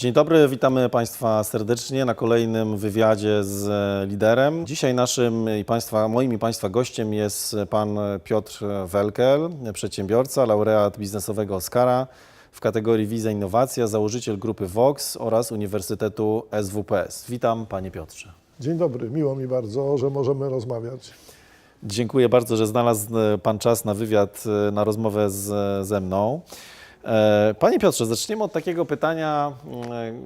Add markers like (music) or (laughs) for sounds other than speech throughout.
Dzień dobry, witamy Państwa serdecznie na kolejnym wywiadzie z e, liderem. Dzisiaj naszym i Państwa, moim i Państwa gościem jest Pan Piotr Welkel, przedsiębiorca, laureat biznesowego Oscara w kategorii Wiza Innowacja, założyciel grupy Vox oraz Uniwersytetu SWPS. Witam Panie Piotrze. Dzień dobry, miło mi bardzo, że możemy rozmawiać. Dziękuję bardzo, że znalazł Pan czas na wywiad, e, na rozmowę z, ze mną. E, Panie Piotrze, zaczniemy od takiego pytania, mm,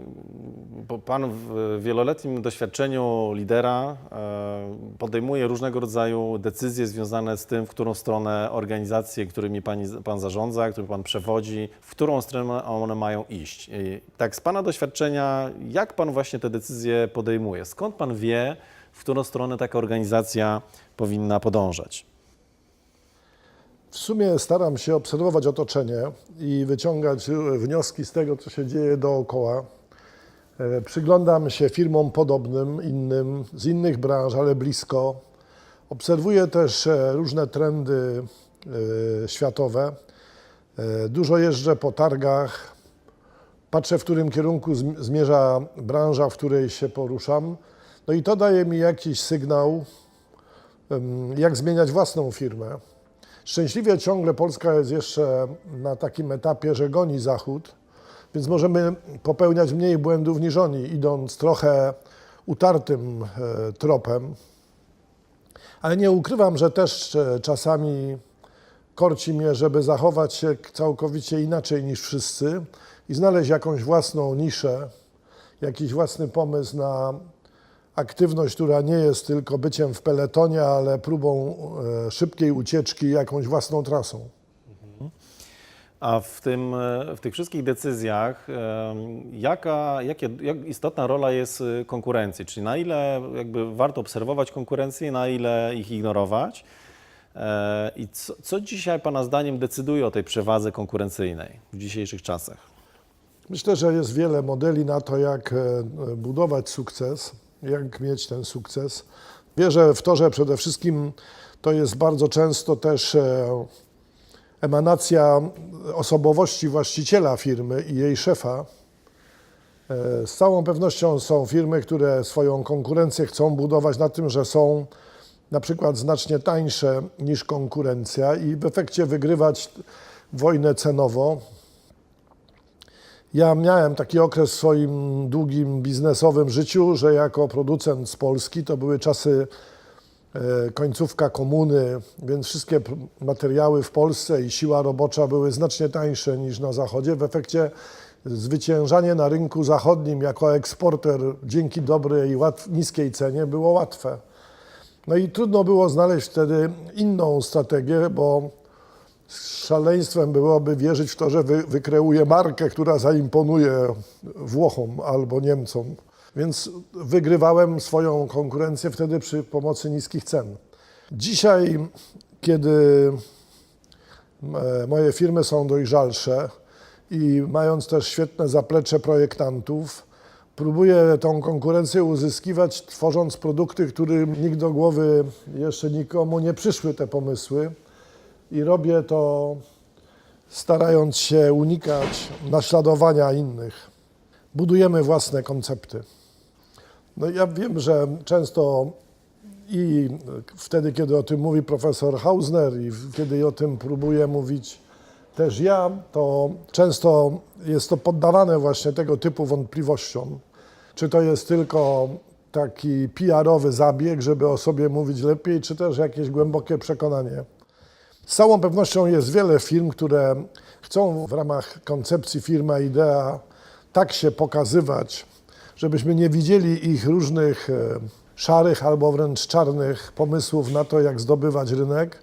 bo Pan w wieloletnim doświadczeniu lidera e, podejmuje różnego rodzaju decyzje związane z tym, w którą stronę organizacje, którymi pani, Pan zarządza, które Pan przewodzi, w którą stronę one mają iść. Tak z Pana doświadczenia, jak Pan właśnie te decyzje podejmuje? Skąd Pan wie, w którą stronę taka organizacja powinna podążać? W sumie staram się obserwować otoczenie i wyciągać wnioski z tego, co się dzieje dookoła. E, Przyglądam się firmom podobnym, innym, z innych branż, ale blisko. Obserwuję też e, różne trendy e, światowe. Dużo jeżdżę po targach. Patrzę, w którym kierunku zm- zmierza branża, w której się poruszam. No i to daje mi jakiś sygnał, jak zmieniać własną firmę. Szczęśliwie ciągle Polska jest jeszcze na takim etapie, że goni Zachód, więc możemy popełniać mniej błędów niż oni, idąc trochę utartym e, tropem. Ale nie ukrywam, że też e, czasami korci mnie, żeby zachować się całkowicie inaczej niż wszyscy i znaleźć jakąś własną niszę, jakiś własny pomysł na aktywność, która nie jest tylko byciem w peletonie, ale próbą e, szybkiej ucieczki jakąś własną trasą. A w, tym, e, w tych wszystkich decyzjach, em, jaka, jakie, jak istotna rola jest konkurencji? Czyli na ile jakby warto obserwować konkurencję, na ile ich ignorować? E, I co, co dzisiaj Pana zdaniem decyduje o tej przewadze konkurencyjnej w dzisiejszych czasach? Myślę, że jest wiele modeli na to, jak e, budować sukces, jak mieć ten sukces. Wierzę w to, że przede wszystkim to jest bardzo często też e, emanacja osobowości właściciela firmy i jej szefa. E, Z całą pewnością są firmy, które swoją konkurencję chcą budować na tym, że są na przykład znacznie tańsze niż konkurencja i w efekcie wygrywać wojnę cenowo. Ja miałem taki okres w swoim długim biznesowym życiu, że jako producent z Polski to były czasy e, końcówka komuny, więc wszystkie materiały w Polsce i siła robocza były znacznie tańsze niż na Zachodzie. W efekcie zwyciężanie na rynku zachodnim jako eksporter dzięki dobrej, łat- niskiej cenie było łatwe. No i trudno było znaleźć wtedy inną strategię, bo szaleństwem byłoby wierzyć w to, że wy, wykreuje markę, która zaimponuje Włochom albo Niemcom. Więc wygrywałem swoją konkurencję wtedy przy pomocy niskich cen. Dzisiaj, kiedy e, moje firmy są dojrzalsze i mając też świetne zaplecze projektantów, próbuję tą konkurencję uzyskiwać, tworząc produkty, którym nikt do głowy jeszcze nikomu nie przyszły te pomysły i robię to starając się unikać naśladowania innych. Budujemy własne koncepty. No ja wiem, że często i wtedy, kiedy o tym mówi profesor Hausner i kiedy o tym próbuję mówić też ja, to często jest to poddawane właśnie tego typu wątpliwościom. Czy to jest tylko taki PR-owy zabieg, żeby o sobie mówić lepiej, czy też jakieś głębokie przekonanie. Z całą pewnością jest wiele firm, które chcą w ramach koncepcji firma idea tak się pokazywać, żebyśmy nie widzieli ich różnych e, szarych albo wręcz czarnych pomysłów na to, jak zdobywać rynek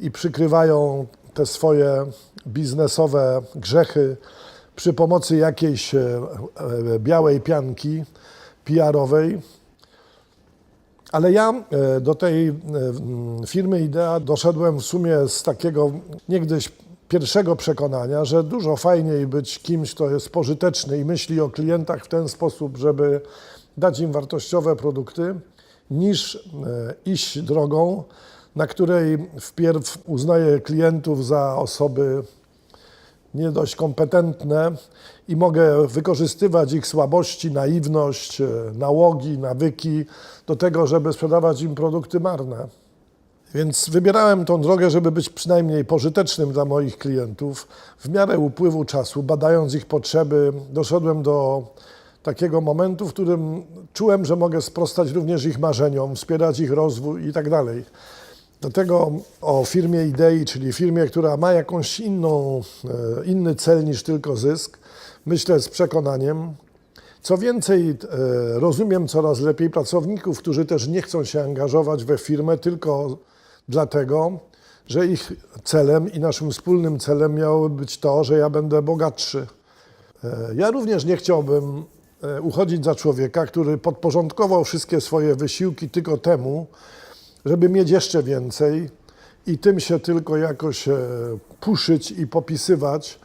i przykrywają te swoje biznesowe grzechy przy pomocy jakiejś e, e, białej pianki PR-owej. Ale ja e, do tej e, mm, firmy Idea doszedłem w sumie z takiego niegdyś pierwszego przekonania, że dużo fajniej być kimś, kto jest pożyteczny i myśli o klientach w ten sposób, żeby dać im wartościowe produkty, niż e, iść drogą, na której wpierw uznaję klientów za osoby nie dość kompetentne i mogę wykorzystywać ich słabości, naiwność, e, nałogi, nawyki do tego, żeby sprzedawać im produkty marne. Więc wybierałem tą drogę, żeby być przynajmniej pożytecznym dla moich klientów. W miarę upływu czasu, badając ich potrzeby, doszedłem do takiego momentu, w którym czułem, że mogę sprostać również ich marzeniom, wspierać ich rozwój i tak dalej. Dlatego o firmie idei, czyli firmie, która ma jakąś inną, e, inny cel niż tylko zysk, myślę z przekonaniem. Co więcej, e, rozumiem coraz lepiej pracowników, którzy też nie chcą się angażować we firmę tylko dlatego, że ich celem i naszym wspólnym celem miało być to, że ja będę bogatszy. E, Ja również nie chciałbym uchodzić za człowieka, który podporządkował wszystkie swoje wysiłki tylko temu, żeby mieć jeszcze więcej i tym się tylko jakoś e, puszyć i popisywać.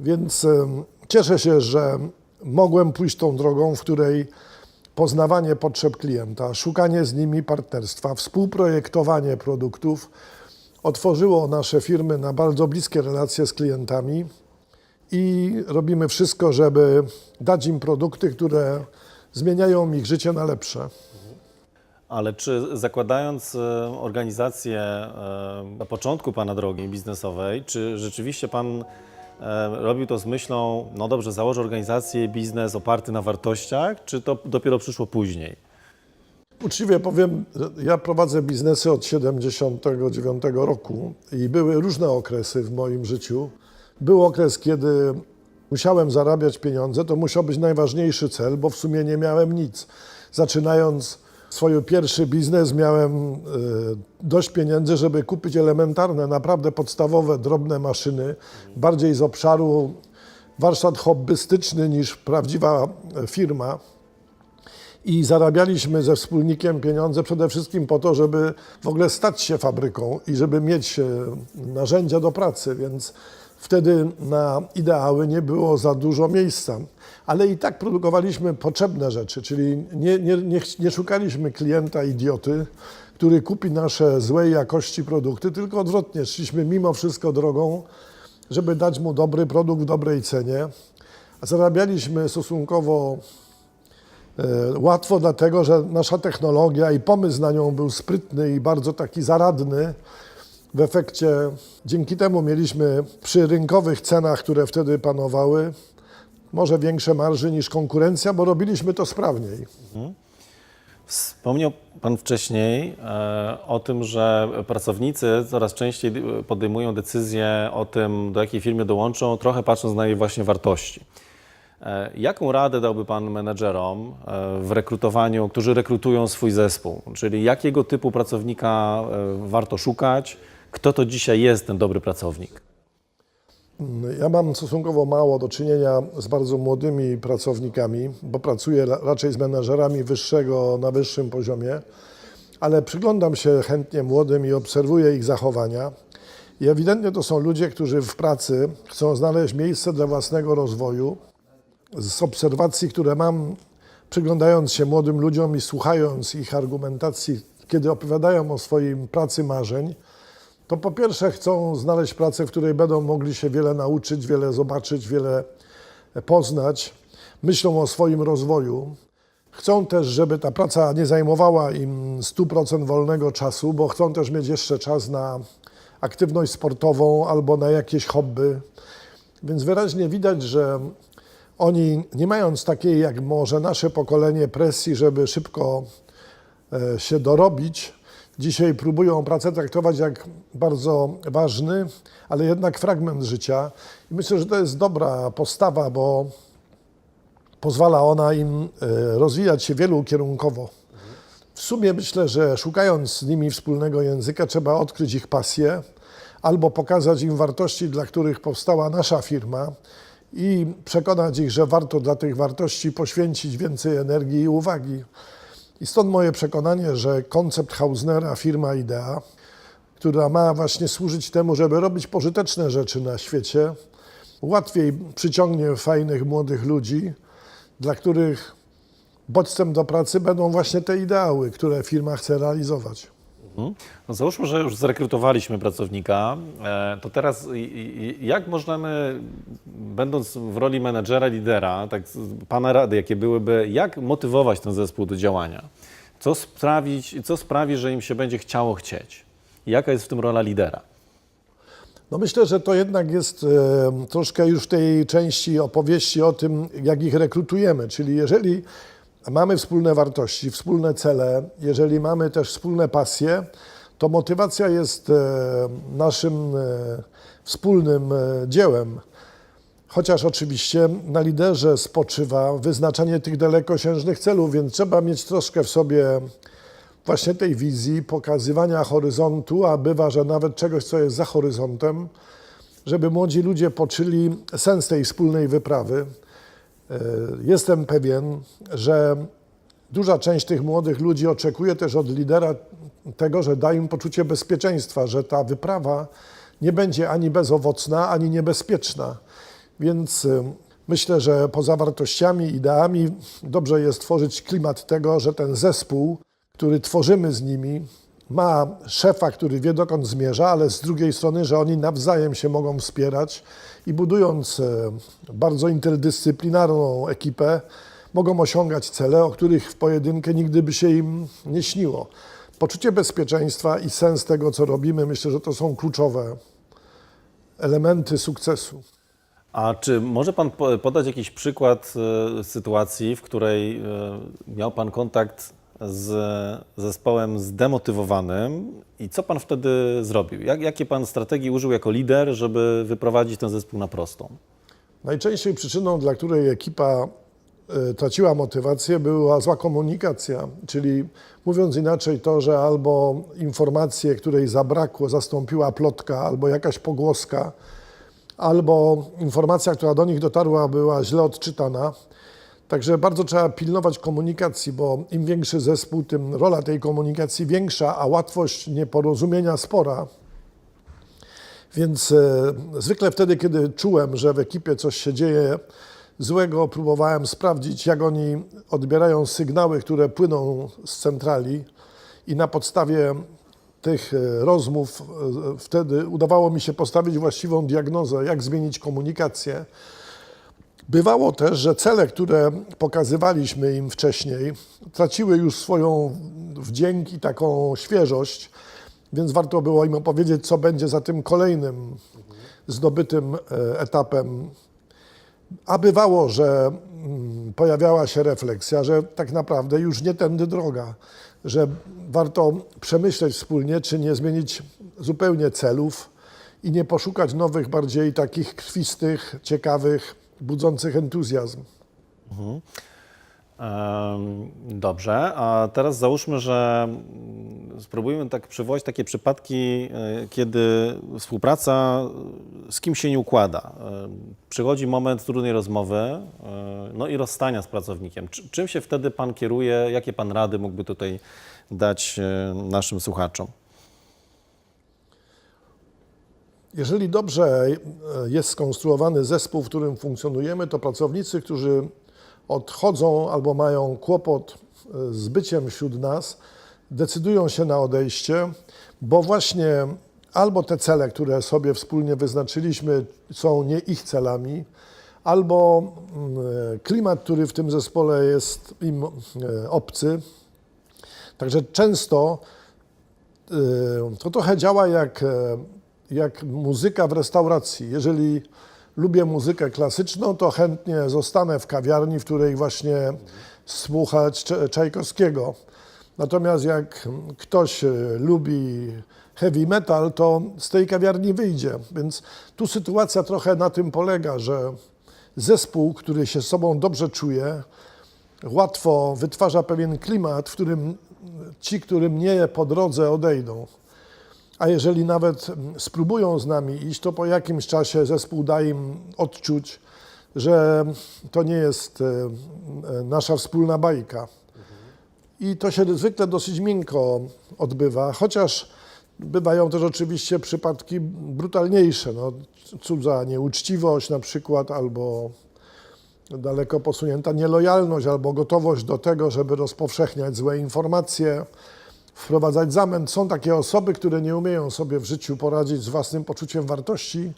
Więc em, cieszę się, że mogłem pójść tą drogą, w której poznawanie potrzeb klienta, szukanie z nimi partnerstwa, współprojektowanie produktów otworzyło nasze firmy na bardzo bliskie relacje z klientami i robimy wszystko, żeby dać im produkty, które zmieniają ich życie na lepsze. Ale czy zakładając e, organizację e, na początku Pana drogi biznesowej, czy rzeczywiście Pan e, robił to z myślą, no dobrze, założę organizację, biznes oparty na wartościach, czy to dopiero przyszło później? Uczciwie powiem, ja prowadzę biznesy od 79 roku i były różne okresy w moim życiu. Był okres, kiedy musiałem zarabiać pieniądze, to musiał być najważniejszy cel, bo w sumie nie miałem nic. Zaczynając swój pierwszy biznes, miałem e, dość pieniędzy, żeby kupić elementarne, naprawdę podstawowe, drobne maszyny, bardziej z obszaru warsztat hobbystyczny niż prawdziwa firma i zarabialiśmy ze wspólnikiem pieniądze przede wszystkim po to, żeby w ogóle stać się fabryką i żeby mieć e, narzędzia do pracy, więc wtedy na ideały nie było za dużo miejsca. Ale i tak produkowaliśmy potrzebne rzeczy, czyli nie, nie, nie, nie szukaliśmy klienta idioty, który kupi nasze złej jakości produkty, tylko odwrotnie, szliśmy mimo wszystko drogą, żeby dać mu dobry produkt w dobrej cenie. Zarabialiśmy stosunkowo E, Łatwo dlatego, że nasza technologia i pomysł na nią był sprytny i bardzo taki zaradny. W efekcie dzięki temu mieliśmy przy rynkowych cenach, które wtedy panowały, może większe marży niż konkurencja, bo robiliśmy to sprawniej. Wspomniał Pan wcześniej e, o tym, że pracownicy coraz częściej podejmują decyzję o tym, do jakiej firmy dołączą, trochę patrząc na jej właśnie wartości. E, Jaką radę dałby Pan menedżerom e, w rekrutowaniu, którzy rekrutują swój zespół? Czyli jakiego typu pracownika warto szukać? Kto to dzisiaj jest ten dobry pracownik? Ja mam stosunkowo mało do czynienia z bardzo młodymi pracownikami, bo pracuję ra- raczej z menedżerami wyższego na wyższym poziomie, ale przyglądam się chętnie młodym i obserwuję ich zachowania. I ewidentnie to są ludzie, którzy w pracy chcą znaleźć miejsce dla własnego rozwoju. Z obserwacji, które mam, przyglądając się młodym ludziom i słuchając ich argumentacji, kiedy opowiadają o swoim pracy marzeń, to po pierwsze chcą znaleźć pracę, w której będą mogli się wiele nauczyć, wiele zobaczyć, wiele poznać. Myślą o swoim rozwoju. Chcą też, żeby ta praca nie zajmowała im 100% wolnego czasu, bo chcą też mieć jeszcze czas na aktywność sportową albo na jakieś hobby. Więc wyraźnie widać, że oni, nie mając takiej jak może nasze pokolenie presji, żeby szybko e, się dorobić. Dzisiaj próbują pracę traktować jak bardzo ważny, ale jednak fragment życia. I myślę, że to jest dobra postawa, bo pozwala ona im e, rozwijać się wielokierunkowo. W sumie myślę, że szukając z nimi wspólnego języka, trzeba odkryć ich pasję albo pokazać im wartości, dla których powstała nasza firma i przekonać ich, że warto dla tych wartości poświęcić więcej energii i uwagi. I stąd moje przekonanie, że koncept Hausnera, firma Idea, która ma właśnie służyć temu, żeby robić pożyteczne rzeczy na świecie, łatwiej przyciągnie fajnych młodych ludzi, dla których bodźcem do pracy będą właśnie te ideały, które firma chce realizować. No załóżmy, że już zrekrutowaliśmy pracownika, e, to teraz jak możemy, będąc w roli menedżera, lidera, tak Pana rady, jakie byłyby, jak motywować ten zespół do działania? Co sprawić, co sprawi, że im się będzie chciało chcieć? Jaka jest w tym rola lidera? No myślę, że to jednak jest e, troszkę już w tej części opowieści o tym, jak ich rekrutujemy. Czyli jeżeli mamy wspólne wartości, wspólne cele, jeżeli mamy też wspólne pasje, to motywacja jest e, naszym e, wspólnym e, dziełem. Chociaż oczywiście na liderze spoczywa wyznaczanie tych dalekosiężnych celów, więc trzeba mieć troszkę w sobie właśnie tej wizji, pokazywania horyzontu, a bywa, że nawet czegoś, co jest za horyzontem, żeby młodzi ludzie poczuli sens tej wspólnej wyprawy. E, Jestem pewien, że duża część tych młodych ludzi oczekuje też od lidera tego, że da im poczucie bezpieczeństwa, że ta wyprawa nie będzie ani bezowocna, ani niebezpieczna. Więc y, myślę, że poza wartościami, ideami dobrze jest tworzyć klimat tego, że ten zespół, który tworzymy z nimi, ma szefa, który wie dokąd zmierza, ale z drugiej strony, że oni nawzajem się mogą wspierać i budując e, bardzo interdyscyplinarną ekipę, mogą osiągać cele, o których w pojedynkę nigdy by się im nie śniło. Poczucie bezpieczeństwa i sens tego, co robimy, myślę, że to są kluczowe elementy sukcesu. A czy może Pan po- podać jakiś przykład e, sytuacji, w której e, miał Pan kontakt z zespołem zdemotywowanym i co Pan wtedy zrobił? Jak, jakie Pan strategii użył jako lider, żeby wyprowadzić ten zespół na prostą? Najczęściej przyczyną, dla której ekipa e, traciła motywację, była zła komunikacja, czyli mówiąc inaczej, to, że albo informację, której zabrakło, zastąpiła plotka, albo jakaś pogłoska, albo informacja, która do nich dotarła, była źle odczytana. Także bardzo trzeba pilnować komunikacji, bo im większy zespół, tym rola tej komunikacji większa, a łatwość nieporozumienia spora. Więc e, zwykle wtedy, kiedy czułem, że w ekipie coś się dzieje złego, próbowałem sprawdzić, jak oni odbierają sygnały, które płyną z centrali, i na podstawie tych e, rozmów e, wtedy udawało mi się postawić właściwą diagnozę, jak zmienić komunikację. Bywało też, że cele, które pokazywaliśmy im wcześniej, traciły już swoją wdzięk i taką świeżość, więc warto było im opowiedzieć, co będzie za tym kolejnym zdobytym e, etapem. A bywało, że mm, pojawiała się refleksja, że tak naprawdę już nie tędy droga, że warto przemyśleć wspólnie, czy nie zmienić zupełnie celów i nie poszukać nowych, bardziej takich krwistych, ciekawych, budzących entuzjazm. Em, Dobrze, a teraz załóżmy, że spróbujmy tak przywołać takie przypadki, e, kiedy współpraca z kim się nie układa. Przychodzi moment trudnej rozmowy, e, no i rozstania z pracownikiem. Czy- Czym się wtedy Pan kieruje? Jakie Pan rady mógłby tutaj dać e, naszym słuchaczom? Jeżeli dobrze e, jest skonstruowany zespół, w którym funkcjonujemy, to pracownicy, którzy odchodzą albo mają kłopot e, z byciem wśród nas, decydują się na odejście, bo właśnie albo te cele, które sobie wspólnie wyznaczyliśmy, są nie ich celami, albo mm, e, klimat, który w tym zespole jest im obcy. Także często to trochę działa jak, jak muzyka w restauracji. Jeżeli lubię muzykę klasyczną, to chętnie zostanę w kawiarni, w której właśnie słuchać Czajkowskiego. Natomiast jak ktoś e, lubi heavy metal, to z tej kawiarni wyjdzie. Więc tu sytuacja trochę na tym polega, że zespół, który się sobą dobrze czuje, łatwo wytwarza pewien klimat, w którym ci, którym nie po drodze, odejdą. A jeżeli nawet mm, spróbują z nami iść, to po jakimś czasie zespół da im odczuć, że to nie jest e, e, nasza wspólna bajka. I to się zwykle dosyć miękko odbywa, chociaż bywają też oczywiście przypadki brutalniejsze. No, cudza nieuczciwość na przykład, albo daleko posunięta nielojalność albo gotowość do tego, żeby rozpowszechniać złe informacje. Wprowadzać zamęt. Są takie osoby, które nie umieją sobie w życiu poradzić z własnym poczuciem wartości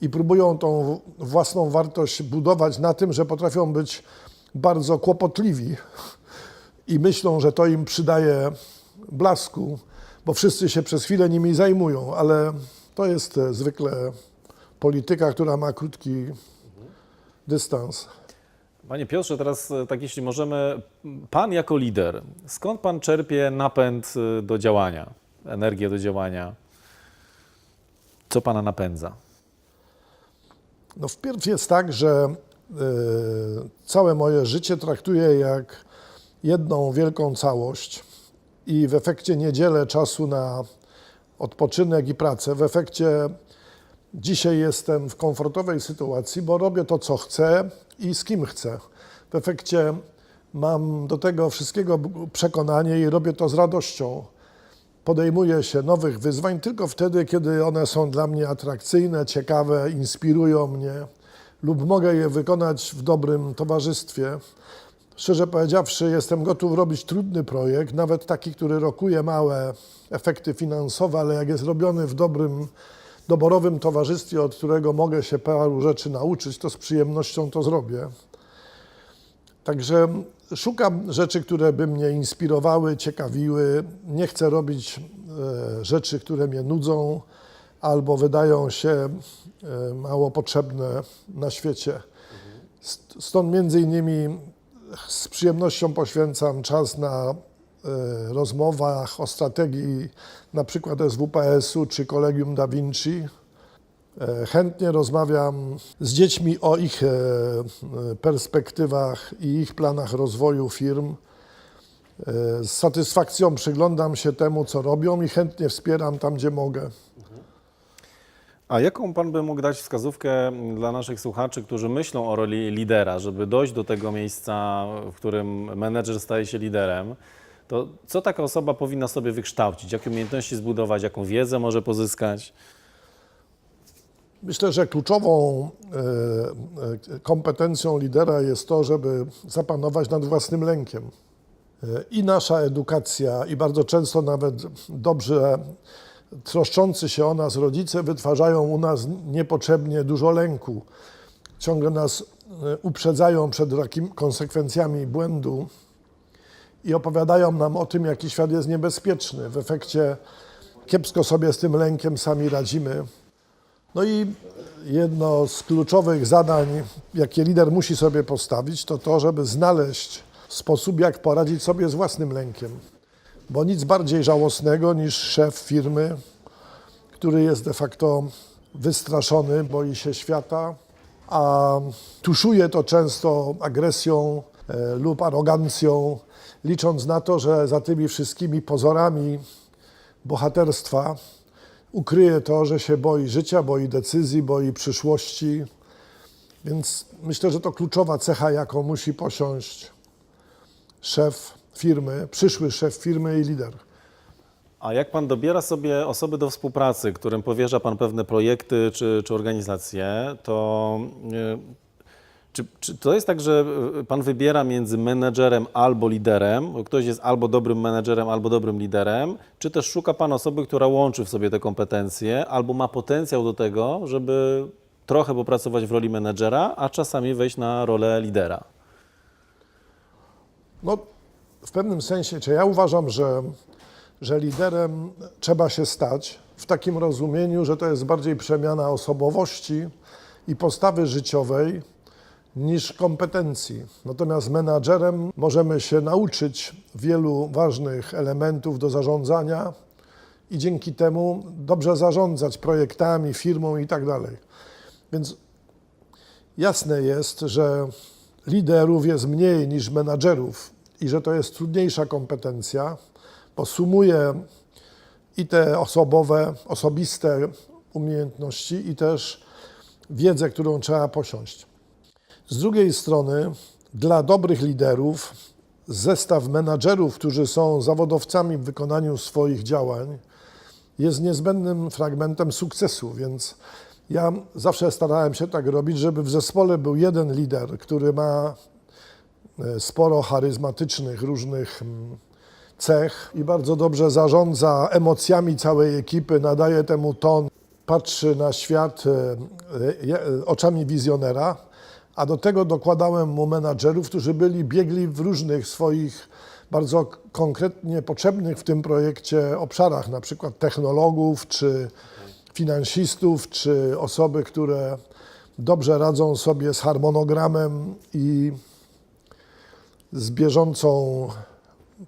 i próbują tą własną wartość budować na tym, że potrafią być bardzo kłopotliwi i myślą, że to im przydaje blasku, bo wszyscy się przez chwilę nimi zajmują, ale to jest e, zwykle polityka, która ma krótki dystans. Panie Piotrze, teraz e, tak jeśli możemy, pan jako lider, skąd pan czerpie napęd e, do działania, energię do działania? Co pana napędza? No wpierw jest tak, że y, całe moje życie traktuję jak jedną wielką całość i w efekcie nie dzielę czasu na odpoczynek i pracę. W efekcie dzisiaj jestem w komfortowej sytuacji, bo robię to, co chcę i z kim chcę. W efekcie mam do tego wszystkiego przekonanie i robię to z radością podejmuję się nowych wyzwań tylko wtedy, kiedy one są dla mnie atrakcyjne, ciekawe, inspirują mnie lub mogę je wykonać w dobrym towarzystwie. Szczerze powiedziawszy, jestem gotów robić trudny projekt, nawet taki, który rokuje małe efekty finansowe, ale jak jest robiony w dobrym, doborowym towarzystwie, od którego mogę się paru rzeczy nauczyć, to z przyjemnością to zrobię. Także szukam rzeczy, które by mnie inspirowały, ciekawiły. Nie chcę robić e, rzeczy, które mnie nudzą albo wydają się e, mało potrzebne na świecie. St- Stąd między innymi z przyjemnością poświęcam czas na rozmowach o strategii na przykład SWPS-u czy Kolegium Da Vinci. E, Chętnie rozmawiam z dziećmi o ich e, perspektywach i ich planach rozwoju firm. Z satysfakcją przyglądam się temu, co robią i chętnie wspieram tam, gdzie mogę. A jaką pan by mógł dać wskazówkę dla naszych słuchaczy, którzy myślą o roli lidera, żeby dojść do tego miejsca, w którym menedżer staje się liderem? To co taka osoba powinna sobie wykształcić? Jakie umiejętności zbudować? Jaką wiedzę może pozyskać? Myślę, że kluczową e, e, kompetencją lidera jest to, żeby zapanować nad własnym lękiem. E, I nasza edukacja, i bardzo często nawet dobrze troszczący się o nas rodzice wytwarzają u nas niepotrzebnie dużo lęku. Ciągle nas uprzedzają przed konsekwencjami błędu i opowiadają nam o tym, jaki świat jest niebezpieczny. W efekcie kiepsko sobie z tym lękiem sami radzimy. No i jedno z kluczowych zadań, jakie lider musi sobie postawić, to to, żeby znaleźć sposób, jak poradzić sobie z własnym lękiem. Bo nic bardziej żałosnego niż szef firmy, który jest de facto wystraszony, boi się świata, a tuszuje to często agresją e, lub arogancją, licząc na to, że za tymi wszystkimi pozorami bohaterstwa ukryje to, że się boi życia, boi decyzji, boi przyszłości. Więc myślę, że to kluczowa cecha, jaką musi posiąść szef firmy, przyszły szef firmy i lider. A jak pan dobiera sobie osoby do współpracy, którym powierza pan pewne projekty czy, czy organizacje, to e, czy, czy to jest tak, że e, pan wybiera między menedżerem albo liderem, bo ktoś jest albo dobrym menedżerem, albo dobrym liderem, czy też szuka pan osoby, która łączy w sobie te kompetencje, albo ma potencjał do tego, żeby trochę popracować w roli menedżera, a czasami wejść na rolę lidera? No, w pewnym sensie, czy ja uważam, że, że liderem trzeba się stać w takim rozumieniu, że to jest bardziej przemiana osobowości i postawy życiowej niż kompetencji. Natomiast menadżerem możemy się nauczyć wielu ważnych elementów do zarządzania i dzięki temu dobrze zarządzać projektami, firmą i tak dalej. Więc jasne jest, że liderów jest mniej niż menadżerów i że to jest trudniejsza kompetencja, bo sumuje i te osobowe, osobiste umiejętności, i też wiedzę, którą trzeba posiąść. Z drugiej strony, dla dobrych liderów, zestaw menadżerów, którzy są zawodowcami w wykonaniu swoich działań, jest niezbędnym fragmentem sukcesu, więc ja zawsze starałem się tak robić, żeby w zespole był jeden lider, który ma e, sporo charyzmatycznych, różnych mm, cech i bardzo dobrze zarządza emocjami całej ekipy, nadaje temu ton, patrzy na świat e, e, oczami wizjonera, a do tego dokładałem mu menadżerów, którzy byli biegli w różnych swoich bardzo konkretnie potrzebnych w tym projekcie obszarach, na przykład technologów, czy finansistów, czy osoby, które dobrze radzą sobie z harmonogramem i z bieżącą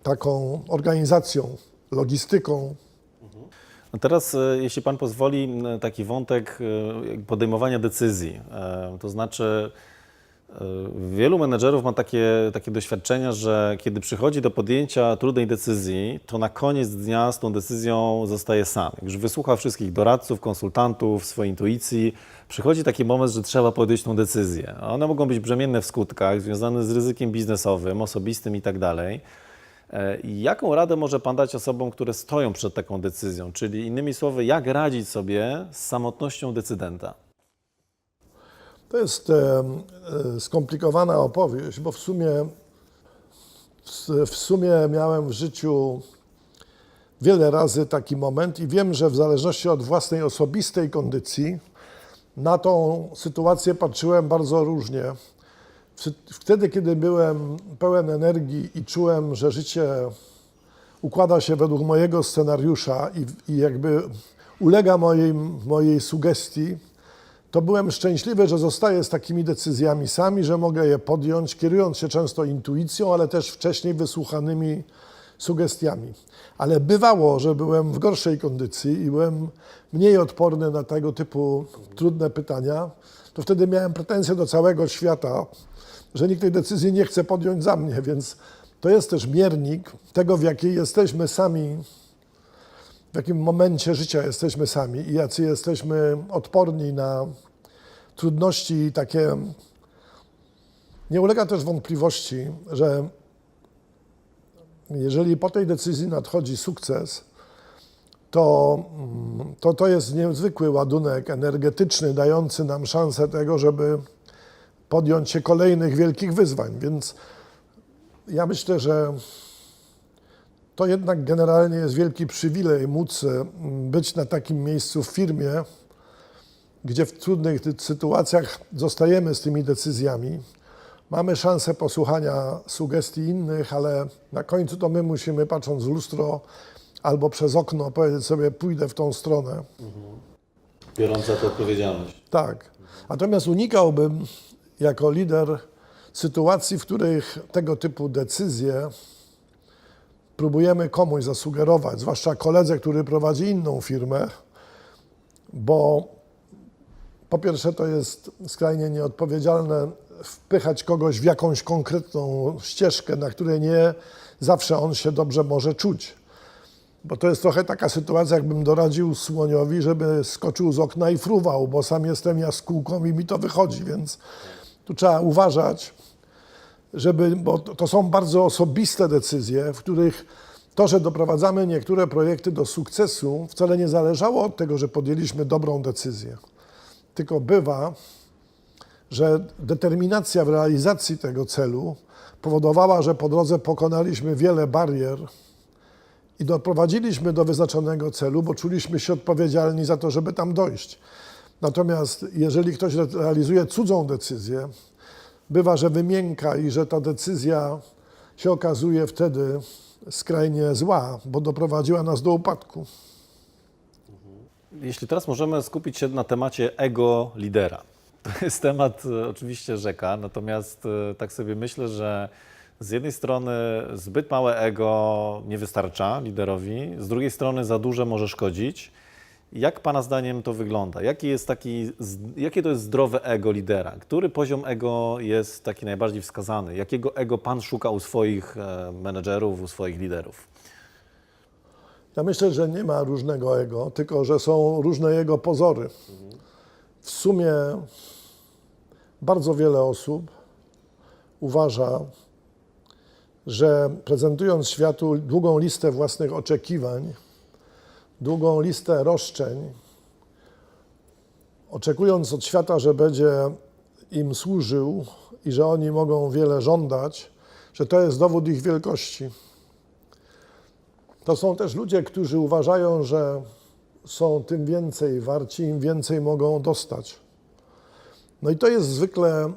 taką organizacją, logistyką. Teraz, e, jeśli Pan pozwoli, taki wątek e, podejmowania decyzji. E, To znaczy, wielu menedżerów ma takie, takie doświadczenia, że kiedy przychodzi do podjęcia trudnej decyzji, to na koniec dnia z tą decyzją zostaje sam. Już wysłucha wszystkich doradców, konsultantów, swojej intuicji. Przychodzi taki moment, że trzeba podjąć tą decyzję. One mogą być brzemienne w skutkach, związane z ryzykiem biznesowym, osobistym i tak. E, Jaką radę może Pan dać osobom, które stoją przed taką decyzją? Czyli innymi słowy, jak radzić sobie z samotnością decydenta? To jest e, skomplikowana opowieść, bo w sumie, w, sumie miałem w życiu wiele razy taki moment i wiem, że w zależności od własnej osobistej kondycji na tą sytuację patrzyłem bardzo różnie. Wtedy, kiedy byłem pełen energii i czułem, że życie układa się według mojego scenariusza i, i jakby ulega mojej, mojej sugestii, to byłem szczęśliwy, że zostaję z takimi decyzjami sami, że mogę je podjąć, kierując się często intuicją, ale też wcześniej wysłuchanymi sugestiami. Ale bywało, że byłem w gorszej kondycji i byłem mniej odporny na tego typu trudne pytania, to wtedy miałem pretensje do całego świata, że nikt tej decyzji nie chce podjąć za mnie, więc to jest też miernik tego, w jakiej jesteśmy sami w jakim momencie życia jesteśmy sami i jacy jesteśmy odporni na trudności i takie. Nie ulega też wątpliwości, że jeżeli po tej decyzji nadchodzi sukces, to, to to jest niezwykły ładunek energetyczny, dający nam szansę tego, żeby podjąć się kolejnych wielkich wyzwań. Więc ja myślę, że to jednak generalnie jest wielki przywilej móc e, być na takim miejscu w firmie, gdzie w trudnych sytuacjach zostajemy z tymi decyzjami. Mamy szansę posłuchania sugestii innych, ale na końcu to my musimy, patrząc w lustro albo przez okno, powiedzieć sobie, pójdę w tą stronę. Biorąc za to odpowiedzialność. Tak. Natomiast unikałbym jako lider sytuacji, w których tego typu decyzje próbujemy komuś zasugerować, zwłaszcza koledze, który prowadzi inną firmę, bo po pierwsze to jest skrajnie nieodpowiedzialne wpychać kogoś w jakąś konkretną ścieżkę, na której nie zawsze on się dobrze może czuć. Bo to jest trochę taka sytuacja, jakbym doradził słoniowi, żeby skoczył z okna i fruwał, bo sam jestem jaskółką i mi to wychodzi, więc tu trzeba uważać, żeby, bo to są bardzo osobiste decyzje, w których to, że doprowadzamy niektóre projekty do sukcesu, wcale nie zależało od tego, że podjęliśmy dobrą decyzję. Tylko bywa, że determinacja w realizacji tego celu powodowała, że po drodze pokonaliśmy wiele barier i doprowadziliśmy do wyznaczonego celu, bo czuliśmy się odpowiedzialni za to, żeby tam dojść. Natomiast jeżeli ktoś re- realizuje cudzą decyzję, bywa, że wymięka i że ta decyzja się okazuje wtedy skrajnie zła, bo doprowadziła nas do upadku. Jeśli teraz możemy skupić się na temacie ego lidera. (laughs) To jest temat e, oczywiście rzeka, natomiast e, tak sobie myślę, że z jednej strony zbyt małe ego nie wystarcza liderowi, z drugiej strony za duże może szkodzić. Jak Pana zdaniem to wygląda? Jaki jest taki, jakie to jest zdrowe ego lidera? Który poziom ego jest taki najbardziej wskazany? Jakiego ego Pan szuka u swoich e, menedżerów, u swoich liderów? Ja myślę, że nie ma różnego ego, tylko że są różne jego pozory. W sumie bardzo wiele osób uważa, że prezentując światu długą listę własnych oczekiwań, długą listę roszczeń, oczekując od świata, że będzie im służył i że oni mogą wiele żądać, że to jest dowód ich wielkości. To są też ludzie, którzy uważają, że są tym więcej warci, im więcej mogą dostać. No i to jest zwykle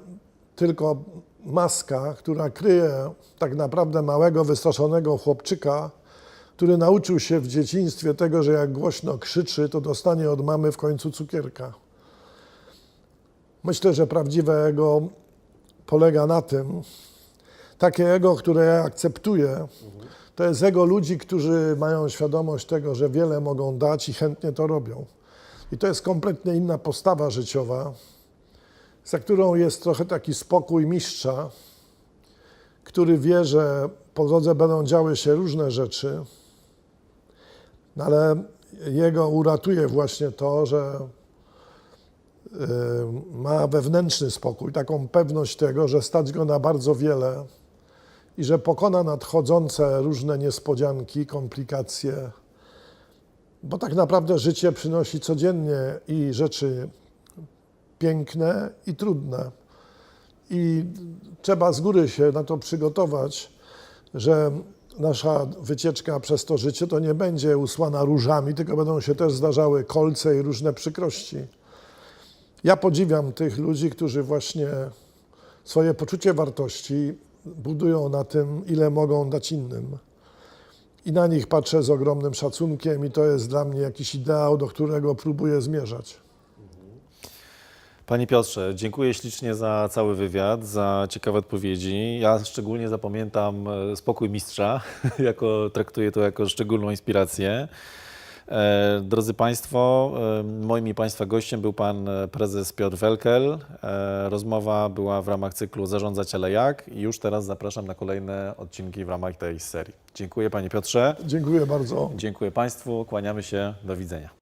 tylko maska, która kryje tak naprawdę małego, wystraszonego chłopczyka, który nauczył się w dzieciństwie tego, że jak głośno krzyczy, to dostanie od mamy w końcu cukierka. Myślę, że prawdziwe ego polega na tym, takie ego, które ja akceptuję, to jest ego ludzi, którzy mają świadomość tego, że wiele mogą dać i chętnie to robią. I to jest kompletnie inna postawa życiowa, za którą jest trochę taki spokój mistrza, który wie, że po drodze będą działy się różne rzeczy, no ale jego uratuje właśnie to, że y, ma wewnętrzny spokój, taką pewność tego, że stać go na bardzo wiele i że pokona nadchodzące różne niespodzianki, komplikacje, bo tak naprawdę życie przynosi codziennie i rzeczy piękne i trudne. I trzeba z góry się na to przygotować, że nasza wycieczka przez to życie to nie będzie usłana różami, tylko będą się też zdarzały kolce i różne przykrości. Ja podziwiam tych ludzi, którzy właśnie swoje poczucie wartości budują na tym, ile mogą dać innym. I na nich patrzę z ogromnym szacunkiem, i to jest dla mnie jakiś ideał, do którego próbuję zmierzać. Panie Piotrze, dziękuję ślicznie za cały wywiad, za ciekawe odpowiedzi. Ja szczególnie zapamiętam e, spokój mistrza, (laughs) jako, traktuję to jako szczególną inspirację. E, Drodzy Państwo, e, moim i Państwa gościem był Pan Prezes Piotr Welkel. Rozmowa była w ramach cyklu Zarządzać ale jak i już teraz zapraszam na kolejne odcinki w ramach tej serii. Dziękuję Panie Piotrze, Dziękuję bardzo. dziękuję Państwu, kłaniamy się, do widzenia.